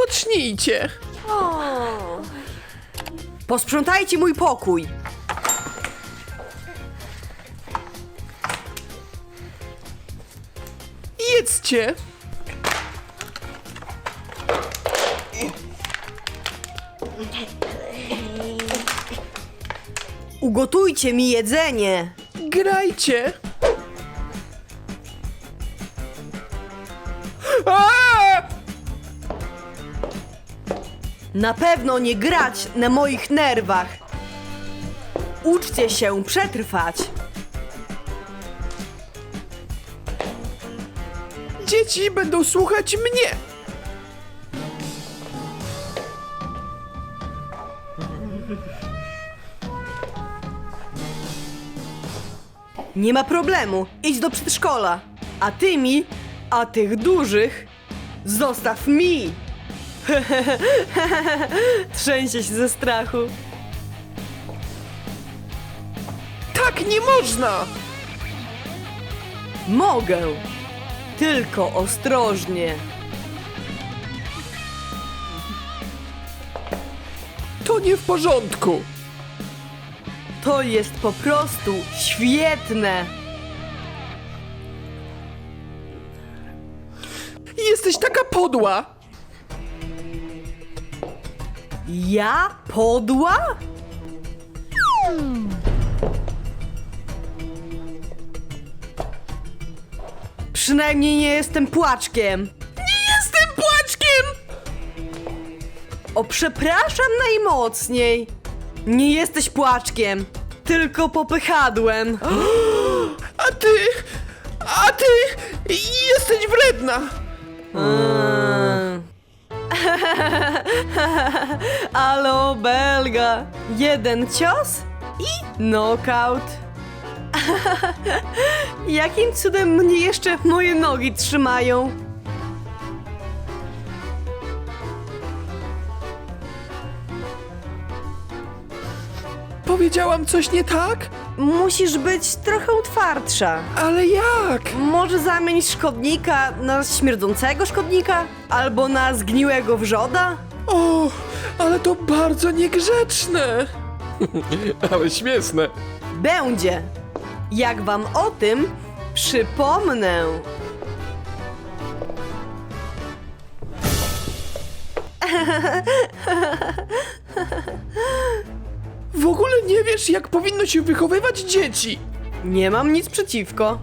Odpocznijcie. Posprzątajcie mój pokój. Jedzcie. Ugotujcie mi jedzenie. Grajcie. Na pewno nie grać na moich nerwach. Uczcie się przetrwać. Dzieci będą słuchać mnie. Nie ma problemu, idź do przedszkola. A tymi, a tych dużych, zostaw mi. Trzęsie się ze strachu. Tak nie można. Mogę. Tylko ostrożnie. To nie w porządku. To jest po prostu świetne. Jesteś taka podła. Ja podła? Przynajmniej nie jestem płaczkiem. Jestem płaczkiem. O, przepraszam najmocniej. Nie jesteś płaczkiem, tylko popychadłem. A ty, a ty jesteś wredna. Alo, Belga. Jeden cios i knockout. Jakim cudem mnie jeszcze moje nogi trzymają? Powiedziałam coś nie tak? Musisz być trochę twardsza. Ale jak? Może zamienić szkodnika na śmierdzącego szkodnika? Albo na zgniłego wrzoda? O, ale to bardzo niegrzeczne. ale śmieszne. Będzie. Jak wam o tym przypomnę. W ogóle nie wiesz, jak powinno się wychowywać dzieci. Nie mam nic przeciwko.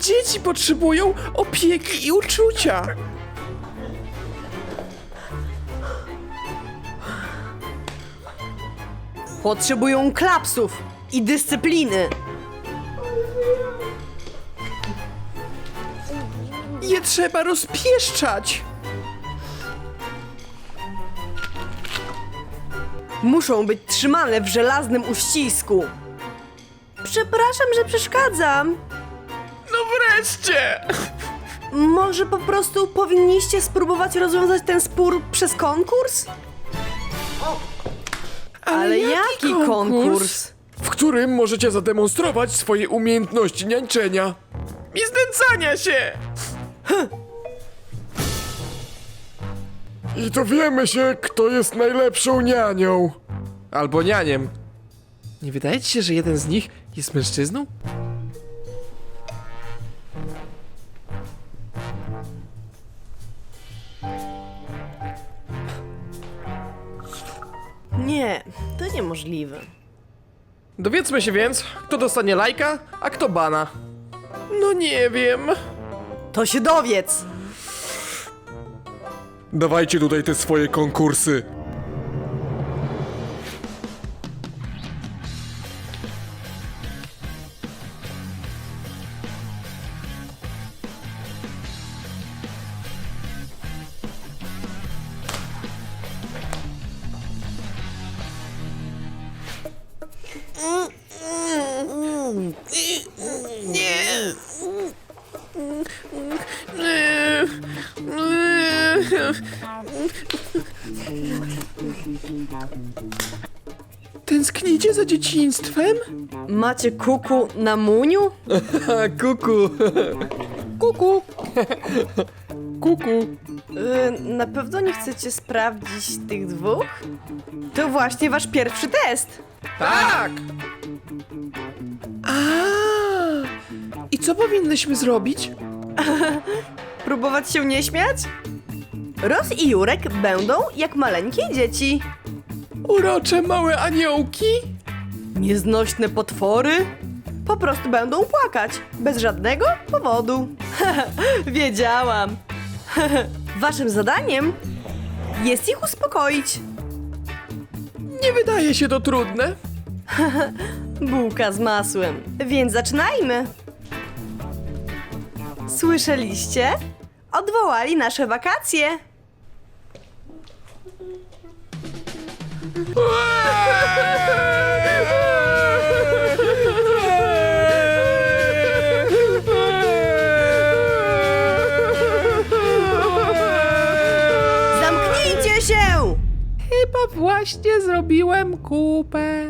Dzieci potrzebują opieki i uczucia. Potrzebują klapsów i dyscypliny. Je trzeba rozpieszczać. Muszą być trzymane w żelaznym uścisku. Przepraszam, że przeszkadzam. No wreszcie. Może po prostu powinniście spróbować rozwiązać ten spór przez konkurs? Ale, jaki, konkurs? W którym możecie zademonstrować swoje umiejętności niańczenia. I znęcania się. I dowiemy się, kto jest najlepszą nianią. Albo nianiem. Nie wydaje ci się, że jeden z nich jest mężczyzną? Nie, to niemożliwe. Dowiedzmy się więc, kto dostanie lajka, a kto bana. No nie wiem. To się dowiedz! Dawajcie tutaj te swoje konkursy. Tęsknicie za dzieciństwem? Macie kuku na muniu? Kuku. kuku. kuku. Yy, na pewno nie chcecie sprawdzić tych dwóch? To właśnie wasz pierwszy test. Tak! A! I co powinnyśmy zrobić? Próbować się nie śmiać? Ros i Jurek będą jak maleńkie dzieci. Urocze małe aniołki? Nieznośne potwory po prostu będą płakać bez żadnego powodu. Wiedziałam. Waszym zadaniem jest ich uspokoić. Nie wydaje się to trudne. Bułka z masłem. Więc zaczynajmy. Słyszeliście? Odwołali nasze wakacje. Zamknijcie właśnie zrobiłem kupę.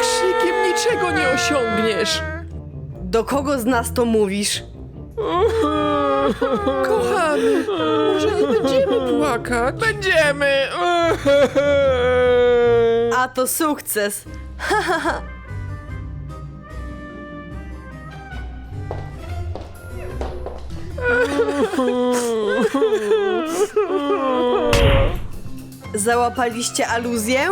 Krzykiem niczego nie osiągniesz. Do kogo z nas to mówisz? Kochany, może nie będziemy płakać? Będziemy. A to sukces. Załapaliście aluzję?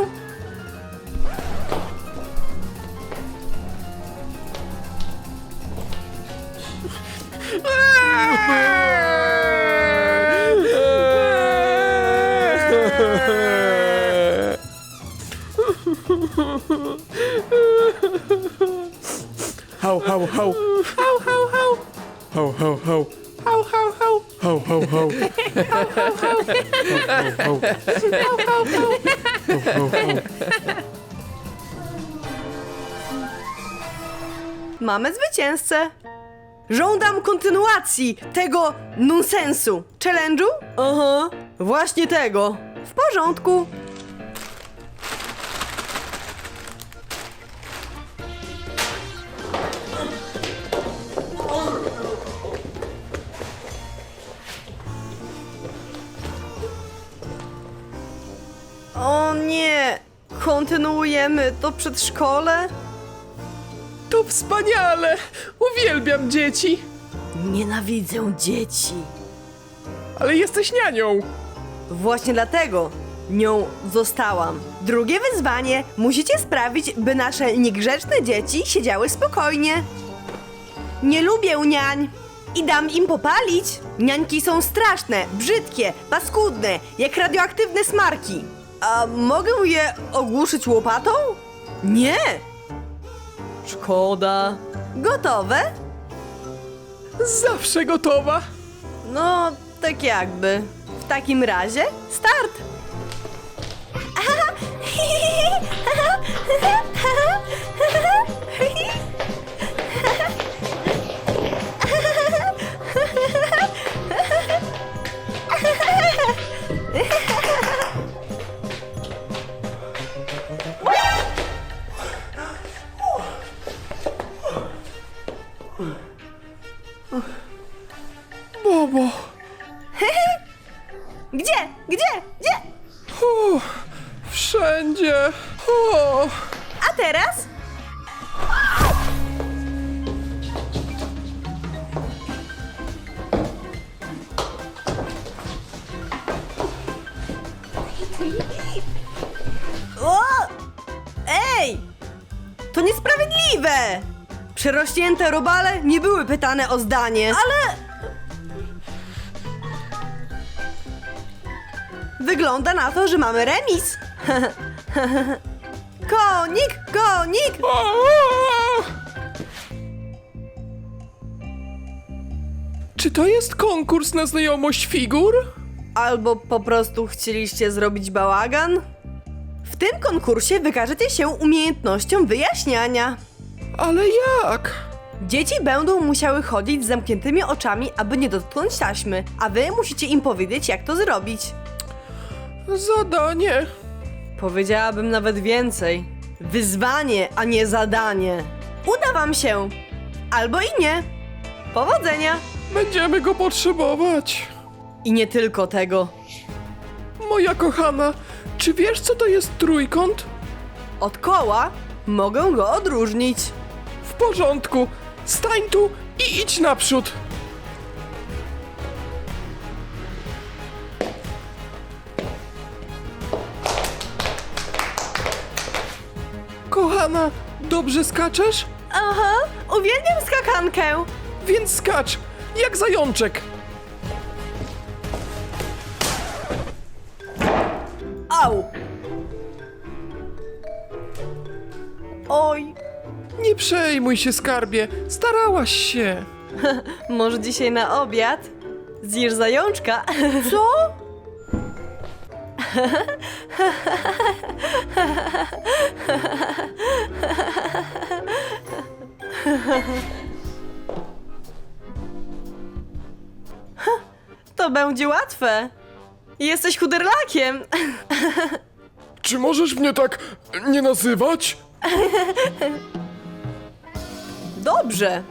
Hał, hał, hał. Hał, hał, hał. Hał, hał, hał. Hał, hał, hał. Hał, hał, hał. Mamy zwycięzcę. Żądam kontynuacji tego nonsensu. Challenge'u? Aha, właśnie tego. W porządku. Kontynuujemy to przedszkole? To wspaniale. Uwielbiam dzieci. Nienawidzę dzieci. Ale jesteś nianią. Właśnie dlatego nią zostałam. Drugie wyzwanie musicie sprawić, by nasze niegrzeczne dzieci siedziały spokojnie. Nie lubię niań i dam im popalić. Niańki są straszne, brzydkie, paskudne, jak radioaktywne smarki. A mogę je ogłuszyć łopatą? Nie. Szkoda. Gotowe? Zawsze gotowa. No, tak jakby. W takim razie, start! Przerośnięte robale nie były pytane o zdanie. Ale... Wygląda na to, że mamy remis. konik, konik! Czy to jest konkurs na znajomość figur? Albo po prostu chcieliście zrobić bałagan? W tym konkursie wykażecie się umiejętnością wyjaśniania. Ale jak? Dzieci będą musiały chodzić z zamkniętymi oczami, aby nie dotknąć taśmy, a wy musicie im powiedzieć, jak to zrobić. Zadanie. Powiedziałabym nawet więcej. Wyzwanie, a nie zadanie. Uda wam się. Albo i nie. Powodzenia. Będziemy go potrzebować. I nie tylko tego. Moja kochana, czy wiesz co to jest trójkąt? Od koła mogę go odróżnić. W porządku. Stań tu i idź naprzód. Kochana, dobrze skaczesz? Aha, uwielbiam skakankę. Więc skacz, jak zajączek. Au. Oj, Nie przejmuj się, skarbie, starałaś się. może dzisiaj na obiad? Zjesz zajączka? Co? To będzie łatwe. Jesteś chuderlakiem. Czy możesz mnie tak nie nazywać? Dobrze.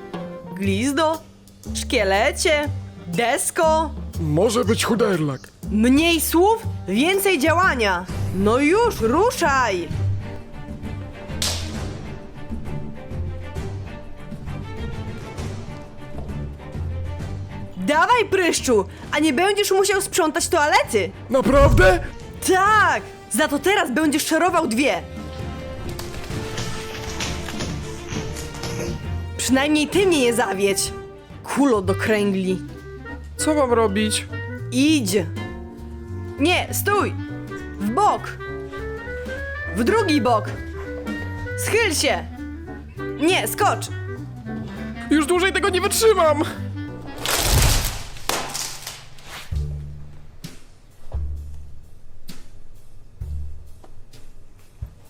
Glizdo, szkielecie, desko. Może być chuderlak. Mniej słów, więcej działania. No już, ruszaj! Dawaj, pryszczu, a nie będziesz musiał sprzątać toalety. Naprawdę? Tak! Za to teraz będziesz szerował dwie. Przynajmniej ty mnie nie zawiedź. Kulo do kręgli. Co mam robić? Idź! Nie, stój! W bok! W drugi bok! Schyl się! Nie, skocz! Już dłużej tego nie wytrzymam!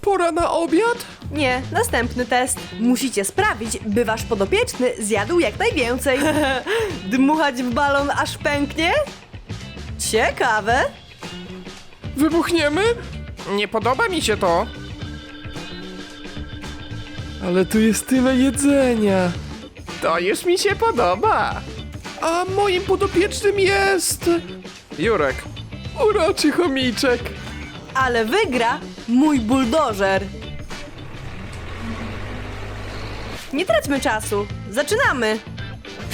Pora na obiad? Nie, następny test. Musicie sprawić, by wasz podopieczny zjadł jak najwięcej. Dmuchać w balon aż pęknie? Ciekawe. Wybuchniemy? Nie podoba mi się to. Ale tu jest tyle jedzenia. To już mi się podoba. A moim podopiecznym jest... Jurek. Uroczy chomiczek. Ale wygra mój buldożer. Nie traćmy czasu. Zaczynamy.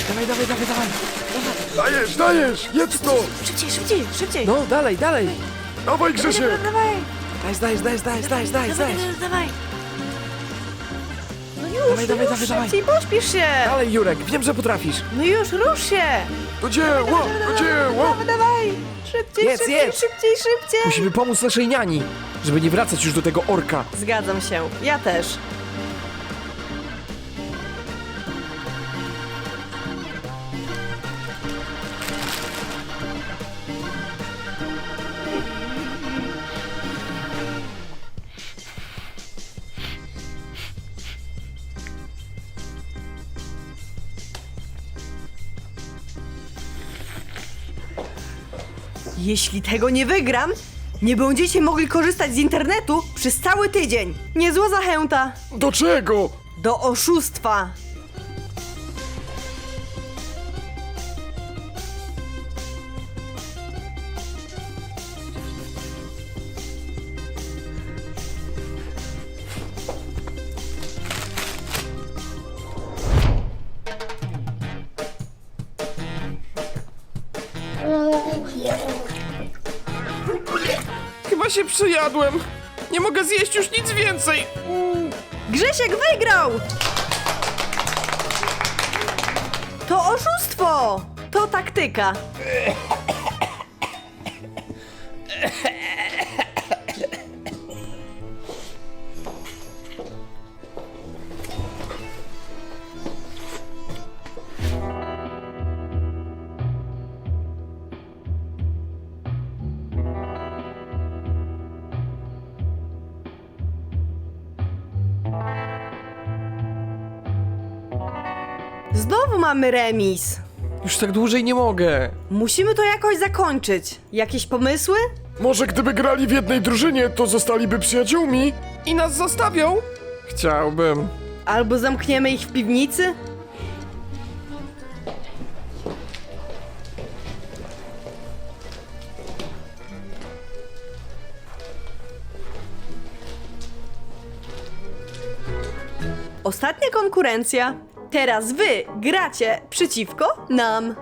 Dawaj, dawaj, dawaj, dawaj. Dajesz, dajesz, jedz to. Szybciej, szybciej, szybciej. No, dalej, dalej. Dawaj, Grzesiek. Dawaj, dawaj. Daj, daj, daj, daj, daj, daj, Dawaj, daj. dawaj, dawaj. No już, Dawaj, dawaj, już, dawaj, dawaj. szybciej, pośpiesz się. Dalej, Jurek, wiem, że potrafisz. No już, rusz się. Do dzieła, do dzieła. Dawaj, dawaj. Szybciej, Jedz, szybciej, jedz. szybciej, szybciej. Musimy pomóc naszej niani, żeby nie wracać już do tego orka. Zgadzam się, ja też. Jeśli tego nie wygram, nie będziecie mogli korzystać z internetu przez cały tydzień. Niezła zachęta Do czego? do oszustwa. Chyba się przejadłem. Nie mogę zjeść już nic więcej. Grzesiek wygrał! To oszustwo! To taktyka. Znowu mamy remis. Już tak dłużej nie mogę. Musimy to jakoś zakończyć. Jakieś pomysły? Może gdyby grali w jednej drużynie, to zostaliby przyjaciółmi? I nas zostawią? Chciałbym. Albo zamkniemy ich w piwnicy? Konkurencja. Teraz wy gracie przeciwko nam.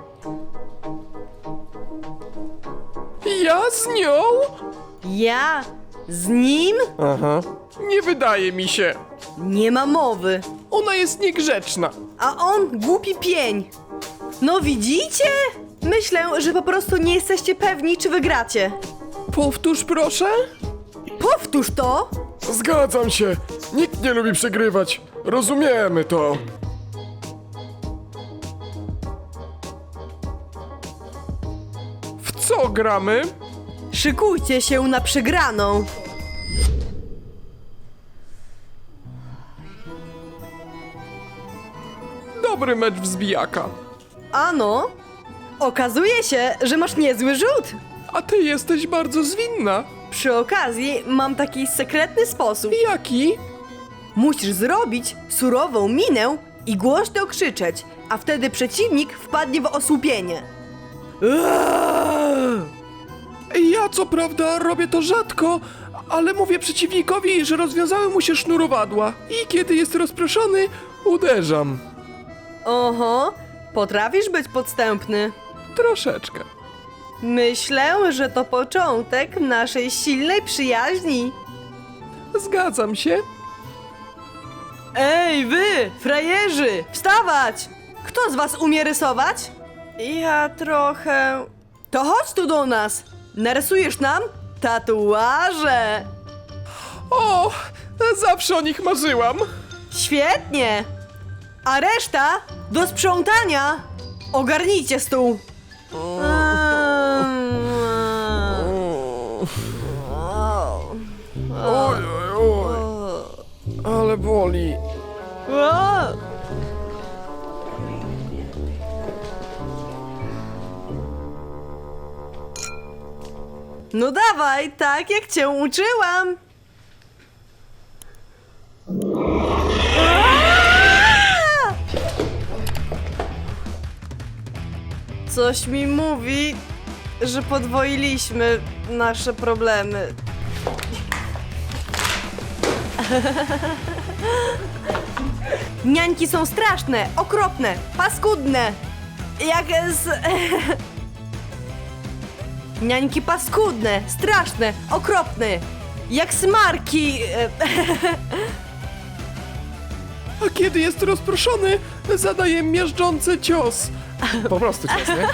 Ja z nią? Ja z nim Aha. Nie wydaje mi się. nie ma mowy, Ona jest niegrzeczna. a on głupi pień. No widzicie? Myślę, że po prostu nie jesteście pewni, czy wygracie. Powtórz proszę. Powtórz to! Zgadzam się. Nikt nie lubi przegrywać. Rozumiemy to. W co gramy? Szykujcie się na przegraną. Dobry mecz wzbijaka. Ano, okazuje się, że masz niezły rzut. A ty jesteś bardzo zwinna. Przy okazji mam taki sekretny sposób. Jaki? Musisz zrobić surową minę i głośno krzyczeć, a wtedy przeciwnik wpadnie w osłupienie. Eee! Ja co prawda robię to rzadko, ale mówię przeciwnikowi, że rozwiązały mu się sznurowadła. I kiedy jest rozproszony, uderzam. Oho, potrafisz być podstępny. Troszeczkę. Myślę, że to początek naszej silnej przyjaźni. Zgadzam się. Ej, wy, frajerzy, wstawać! Kto z was umie rysować? Ja trochę. To chodź tu do nas! Narysujesz nam tatuaże! O, zawsze o nich marzyłam. Świetnie! A reszta do sprzątania! Ogarnijcie stół! Oj, Ale boli. No dawaj, tak jak cię uczyłam! Coś mi mówi, że podwoiliśmy nasze problemy. Niańki są straszne, okropne, paskudne. Jak z... Niańki paskudne, straszne, okropne. Jak smarki. e, A kiedy jest rozproszony, zadaje miażdżący cios. Po prostu cios, nie?